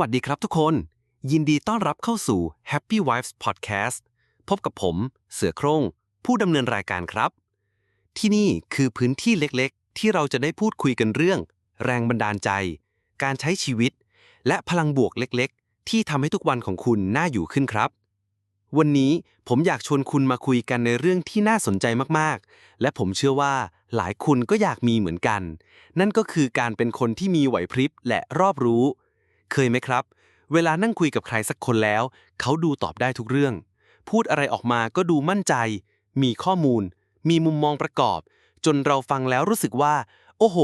วัสดีครับทุกคน ยินดีต้อนรับเข้าสู่ Happy Wives Podcast พบกับผมเสือโครงผู้ดำเนินรายการครับ ที่นี่คือพื้นที่เล็กๆ ที่เราจะได้พูดคุยกันเรื่อง แรงบันดาลใจ การใช้ชีวิต และพลังบวกเล็กๆ ที่ทำให้ทุกวันของคุณน่าอยู่ขึ้นครับ วันนี้ผมอยากชวนคุณมาคุยกันในเรื่องที่น่าสนใจมากๆ และผมเชื่อว่าหลายคุณก็อยากมีเหมือนกัน นั่นก็คือการเป็นคนที่มีไหวพริบและรอบรู้ เคยไหมครับ เวลานั่งคุยกับใครสักคนแล้ว เขาดูตอบได้ทุกเรื่อง พูดอะไรออกมาก็ดูมั่นใจ มีข้อมูล มีมุมมองประกอบ จนเราฟังแล้วรู้สึกว่า โอ้โห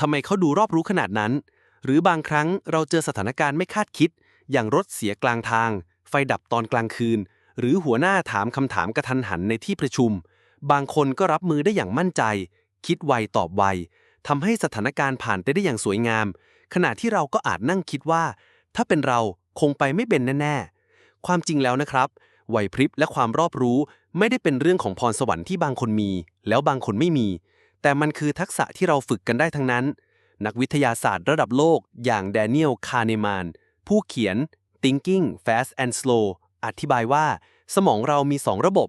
ทำไมเขาดูรอบรู้ขนาดนั้น หรือบางครั้งเราเจอสถานการณ์ไม่คาดคิด อย่างรถเสียกลางทาง ไฟดับตอนกลางคืน หรือหัวหน้าถามคำถามกระทันหันในที่ประชุม บางคนก็รับมือได้อย่างมั่นใจ คิดไวตอบไวทำให้สถานการณ์ผ่านไปได้อย่างสวยงาม ขณะที่เราก็อาจนั่งคิดว่า ถ้าเป็นเราคงไปไม่เป็นแน่ ๆ ความจริงแล้วนะครับไหวพริบและความรอบรู้ไม่ได้เป็นเรื่องของพรสวรรค์ที่บางคนมี แล้วบางคนไม่มี แต่มันคือทักษะที่เราฝึกกันได้ทั้งนั้น นักวิทยาศาสตร์ระดับโลก อย่างแดเนียล คาร์เนมาน ผู้เขียน Thinking Fast and Slow อธิบายว่า สมองเรามีสองระบบ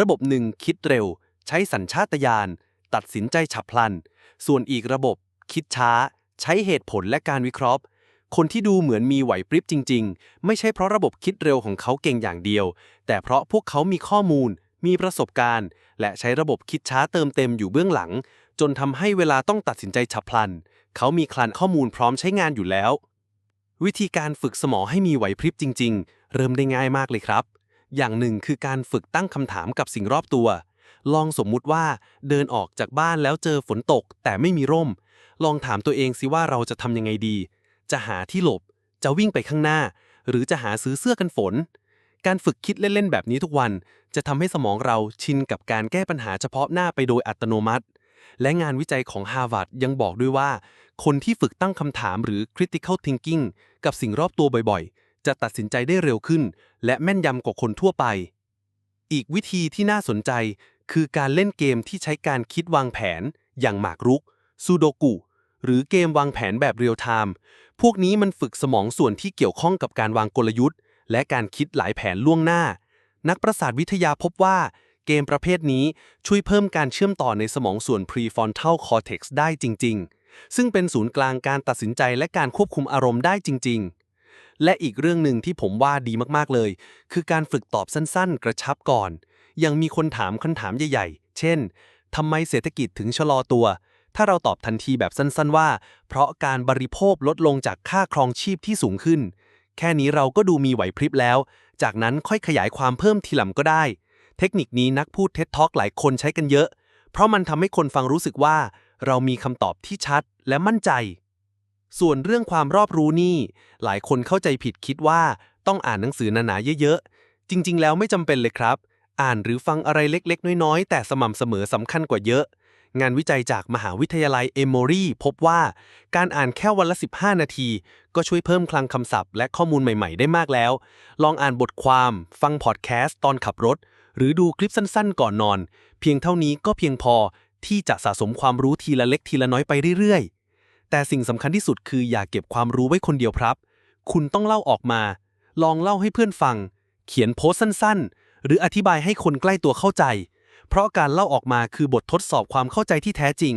ระบบหนึ่งคิดเร็ว ใช้สัญชาตญาณตัดสินใจฉับพลัน ส่วนอีกระบบคิดช้า ใช้เหตุผลและการวิเคราะห์ คนที่ดูเหมือนมีไหวพริบจริง ๆ ไม่ใช่เพราะระบบคิดเร็วของเขาเก่งอย่างเดียว แต่เพราะพวกเขามีข้อมูล มีประสบการณ์ และใช้ระบบคิดช้าเติมเต็มอยู่เบื้องหลัง จนทำให้เวลาต้องตัดสินใจฉับพลัน เขามีคลันข้อมูลพร้อมใช้งานอยู่แล้ว วิธีการฝึกสมองให้มีไหวพริบจริง ๆ เริ่มได้ง่ายมากเลยครับ อย่างหนึ่งคือการฝึกตั้งคำถามกับสิ่งรอบตัวลองสมมุติว่าเดินออกจากบ้านแล้วเจอฝนตกแต่ไม่มีร่ม ลองถามตัวเองสิว่าเราจะทำยังไงดี จะหาที่หลบ จะวิ่งไปข้างหน้า หรือจะหาซื้อเสื้อกันฝน การฝึกคิดเล่น ๆ แบบนี้ทุกวัน จะทำให้สมองเราชินกับการแก้ปัญหาเฉพาะหน้าไปโดยอัตโนมัติ และงานวิจัยของ Harvard ยังบอกด้วยว่า คนที่ฝึกตั้งคำถามหรือ critical thinking กับสิ่งรอบตัวบ่อยๆ จะตัดสินใจได้เร็วขึ้น และแม่นยำกว่าคนทั่วไป อีกวิธีที่น่าสนใจคือการเล่นเกมที่ใช้การคิดวางแผน อย่างหมากรุกซูโดกุ หรือเกมวางแผนแบบเรียลไทม์พวกนี้มันฝึกสมองส่วนที่เกี่ยวข้องกับการวางกลยุทธ์ และการคิดหลายแผนล่วงหน้า นักประสาทวิทยาพบว่า เกมประเภทนี้ช่วยเพิ่มการเชื่อมต่อในสมองส่วน prefrontal cortex ได้จริง ๆ ซึ่งเป็นศูนย์กลางการตัดสินใจและการควบคุมอารมณ์ได้จริง ๆ และอีกเรื่องหนึ่งที่ผมว่าดีมากๆเลย คือการฝึกตอบสั้นๆ กระชับก่อน ยังมีคนถามคำถามใหญ่ ๆ เช่นทำไมเศรษฐกิจถึงชะลอตัว ถ้าเราตอบทันทีแบบสั้นๆว่า เพราะการบริโภคลดลงจากค่าครองชีพที่สูงขึ้น แค่นี้เราก็ดูมีไหวพริบแล้ว จากนั้นค่อยขยายความเพิ่มทีหลังก็ได้ เทคนิคนี้นักพูดเท็ดท็อกหลายคนใช้กันเยอะ เพราะมันทำให้คนฟังรู้สึกว่า เรามีคำตอบที่ชัดและมั่นใจ ส่วนเรื่องความรอบรู้นี่ หลายคนเข้าใจผิดคิดว่าต้องอ่านหนังสือหนาๆเยอะๆ จริง ๆ แล้วไม่จำเป็นเลยครับ อ่านหรือฟังอะไรเล็ก ๆ น้อยๆ แต่สม่ำเสมอสำคัญกว่าเยอะ งานวิจัยจากมหาวิทยาลัยเอมอรีพบว่า การอ่านแค่วันละ 15 นาที ก็ช่วยเพิ่มคลังคำศัพท์และข้อมูลใหม่ ๆ ได้มากแล้ว ลองอ่านบทความ ฟังพอดแคสต์ตอนขับรถ หรือดูคลิปสั้นๆ ก่อนนอน เพียงเท่านี้ก็เพียงพอที่จะสะสมความรู้ทีละเล็กทีละน้อยไปเรื่อยๆ แต่สิ่งสำคัญที่สุดคืออย่าเก็บความรู้ไว้คนเดียวครับ คุณต้องเล่าออกมา ลองเล่าให้เพื่อนฟัง เขียนโพสต์สั้นๆ หรืออธิบายให้คนใกล้ตัวเข้าใจ เพราะการเล่าออกมาคือบททดสอบความเข้าใจที่แท้จริง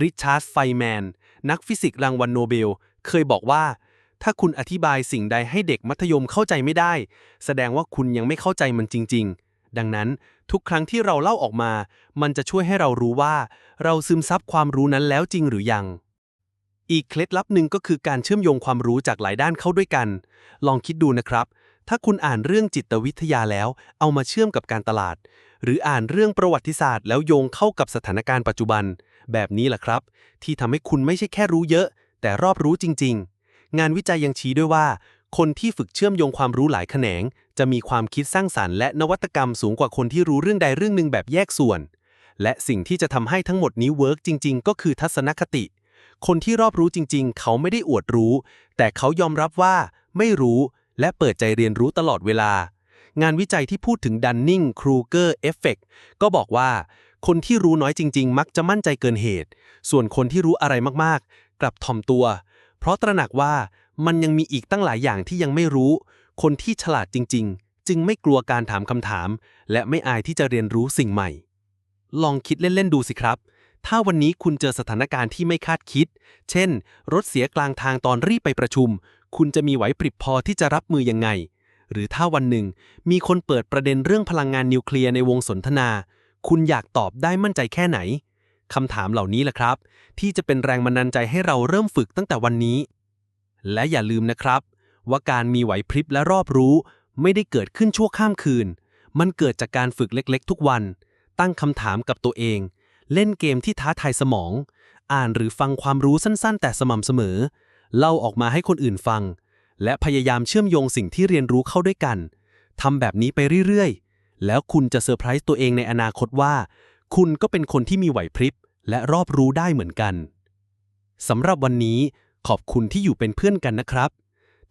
ริชาร์ดไฟแมน นักฟิสิกส์รางวัลโนเบล เคยบอกว่า ถ้าคุณอธิบายสิ่งใดให้เด็กมัธยมเข้าใจไม่ได้ แสดงว่าคุณยังไม่เข้าใจมันจริง ๆ ดังนั้นทุกครั้งที่เราเล่าออกมา มันจะช่วยให้เรารู้ว่า เราซึมซับความรู้นั้นแล้วจริงหรือยังอีกเคล็ดลับหนึ่งก็คือการเชื่อมโยงความรู้จากหลายด้านเข้าด้วยกัน ลองคิดดูนะครับ ถ้าคุณอ่านเรื่องจิตวิทยาแล้ว เอามาเชื่อมกับการตลาด หรืออ่านเรื่องประวัติศาสตร์ แล้วโยงเข้ากับสถานการณ์ปัจจุบัน แบบนี้แหละครับ ที่ทำให้คุณไม่ใช่แค่รู้เยอะ แต่รอบรู้จริง ๆ งานวิจัยยังชี้ด้วยว่า คนที่ฝึกเชื่อมโยงความรู้หลายแขนง จะมีความคิดสร้างสารรค์และนวัตกรรมสูงกว่าคนที่รู้เรื่องใดเรื่องหนึ่งแบบแยกส่วน และสิ่งที่จะทำให้ทั้งหมดนี้เวิร์กจริง ๆ ก็คือทัศนคติ คนที่รอบรู้จริง ๆ เขาไม่ได้อวดรู้ แต่เขายอมรับว่า ไม่รู้ และเปิดใจเรียนรู้ตลอดเวลา งานวิจัยที่พูดถึงดันนิงครูเกอร์เอฟเฟกก็บอกว่า คนที่รู้น้อยจริง ๆ มักจะมั่นใจเกินเหตุ ส่วนคนที่รู้อะไรมากๆ กลับถ่อมตัว เพราะตระหนักว่ามันยังมีอีกตั้งหลายอย่างที่ยังไม่รู้ คนที่ฉลาดจริง ๆ จึงไม่กลัวการถามคำถาม และไม่อายที่จะเรียนรู้สิ่งใหม่ ลองคิดเล่น ๆ ดูสิครับ ถ้าวันนี้คุณเจอสถานการณ์ที่ไม่คาดคิด เช่น รถเสียกลางทางตอนรีบไปประชุม คุณจะมีไหวพริบพอที่จะรับมือยังไง หรือถ้าวันหนึ่ง มีคนเปิดประเด็นเรื่องพลังงานนิวเคลียร์ในวงสนทนา คุณอยากตอบได้มั่นใจแค่ไหนคำถามเหล่านี้แหละครับ ที่จะเป็นแรงบันดาลใจให้เราเริ่มฝึกตั้งแต่วันนี้ และอย่าลืมนะครับ ว่าการมีไหวพริบและรอบรู้ ไม่ได้เกิดขึ้นชั่วข้ามคืน มันเกิดจากการฝึกเล็กๆ ทุกวัน ตั้งคำถามกับตัวเอง เล่นเกมที่ท้าทายสมอง อ่านหรือฟังความรู้สั้น ๆ แต่สม่ำเสมอ เล่าออกมาให้คนอื่นฟัง และพยายามเชื่อมโยงสิ่งที่เรียนรู้เข้าด้วยกันทำแบบนี้ไปเรื่อยๆ แล้วคุณจะเซอร์ไพรส์ตัวเองในอนาคตว่า คุณก็เป็นคนที่มีไหวพริบ และรอบรู้ได้เหมือนกันสำหรับวันนี้ขอบคุณที่อยู่เป็นเพื่อนกันนะครับ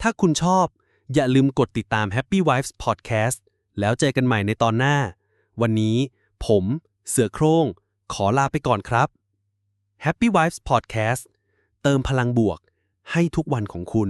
ถ้าคุณชอบ อย่าลืมกดติดตาม Happy Wives Podcast แล้วเจอกันใหม่ในตอนหน้า วันนี้ ผม เสือโคร่งขอลาไปก่อนครับ Happy Wives Podcast เติมพลังบวกให้ทุกวันของคุณ